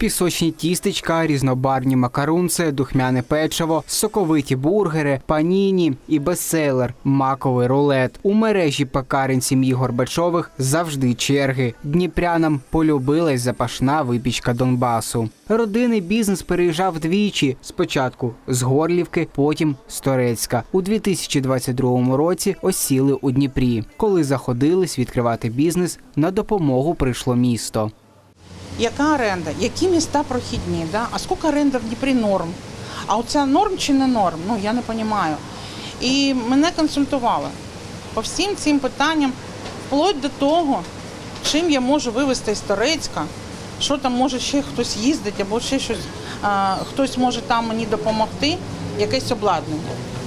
Пісочні тістечка, різнобарвні макарунці, духмяне печиво, соковиті бургери, паніні і бестселер маковий рулет. У мережі пекарень сім'ї Горбачових завжди черги. Дніпрянам полюбилась запашна випічка Донбасу. Родинний бізнес переїжджав двічі: спочатку з Горлівки, потім з Торецька. У 2022 році осіли у Дніпрі. Коли заходились відкривати бізнес, на допомогу прийшло місто. Яка оренда? Які міста прохідні? Да? А скільки оренда в Дніпрі норм? А оця норм чи не норм? Ну я не розумію. І мене консультували по всім цим питанням, вплоть до того, чим я можу вивезти з Торецька, що там може ще хтось їздить, або ще щось, а, хтось може там мені допомогти, якесь обладнання.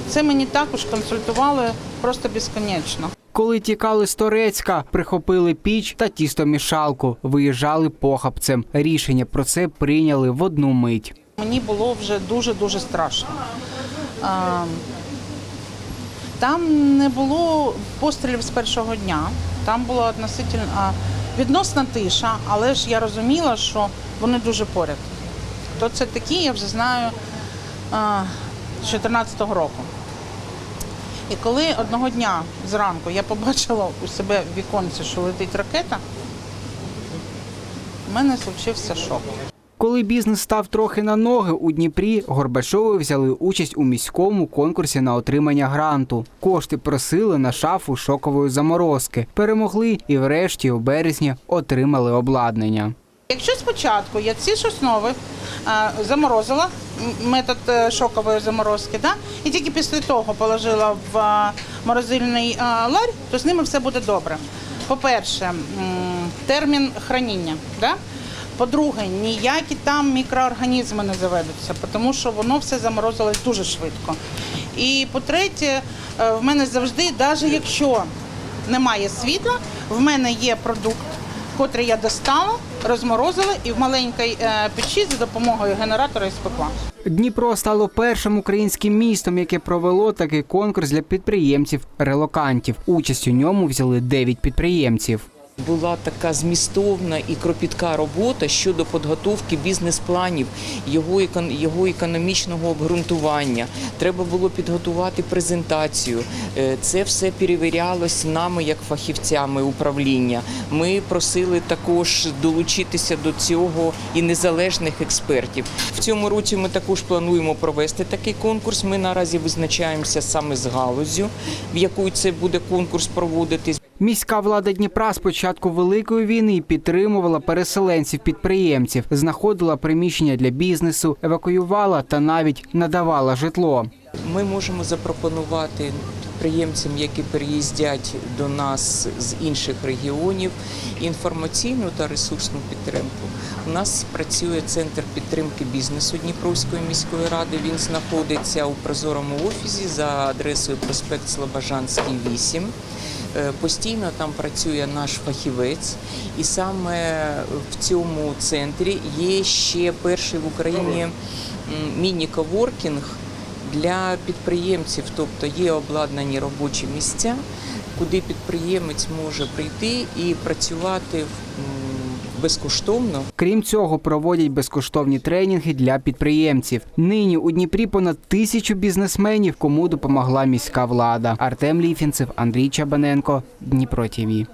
Це мені також консультували просто безконечно. Коли тікали з Торецька, прихопили піч та тістомішалку, виїжджали похабцем. Рішення про це прийняли в одну мить. Мені було вже дуже-дуже страшно. Там не було пострілів з першого дня. Там була относительно відносна тиша, але ж я розуміла, що вони дуже поряд. То це такі, я вже знаю а, з 2014 року. І коли одного дня зранку я побачила у себе в віконці, що летить ракета, в мене случився шок. Коли бізнес став трохи на ноги у Дніпрі, Горбачови взяли участь у міському конкурсі на отримання гранту. Кошти просили на шафу шокової заморозки. Перемогли і, врешті, у березні отримали обладнання. Якщо спочатку я ці ж основи е, заморозила, метод е, шокової заморозки, да? і тільки після того положила в е, морозильний е, ларь, то з ними все буде добре. По-перше, термін храніння. Да? По-друге, ніякі там мікроорганізми не заведуться, тому що воно все заморозилось дуже швидко. І по-третє, в мене завжди, навіть якщо немає світла, в мене є продукт, котрий я достала, розморозила і в маленькій е, печі за допомогою генератора спекла. Дніпро стало першим українським містом, яке провело такий конкурс для підприємців-релокантів. Участь у ньому взяли 9 підприємців. Була така змістовна і кропітка робота щодо підготовки бізнес-планів, його його економічного обґрунтування. Треба було підготувати презентацію. Е, Це все перевірялось нами як фахівцями управління. Ми просили також долучитися до цього і незалежних експертів. В цьому році ми також плануємо провести такий конкурс. Ми наразі визначаємося саме з галузю, в яку це буде конкурс проводитись. Міська влада Дніпра з початку великої війни підтримувала переселенців-підприємців, знаходила приміщення для бізнесу, евакуювала та навіть надавала житло. Ми можемо запропонувати підприємцям, які приїздять до нас з інших регіонів, інформаційну та ресурсну підтримку. У нас працює центр підтримки бізнесу Дніпровської міської ради. Він знаходиться у прозорому офісі за адресою проспект Слобожанський, 8. Е, Постійно там працює наш фахівець, і саме в цьому центрі є ще перший в Україні міні-коворкінг для підприємців, тобто є обладнані робочі місця, куди підприємець може прийти і працювати безкоштовно. Крім цього, проводять безкоштовні тренінги для підприємців. Нині у Дніпрі понад тисячу бізнесменів, кому допомогла міська влада. Артем Ліфінцев, Андрій Чабаненко, Дніпро ТІВІ.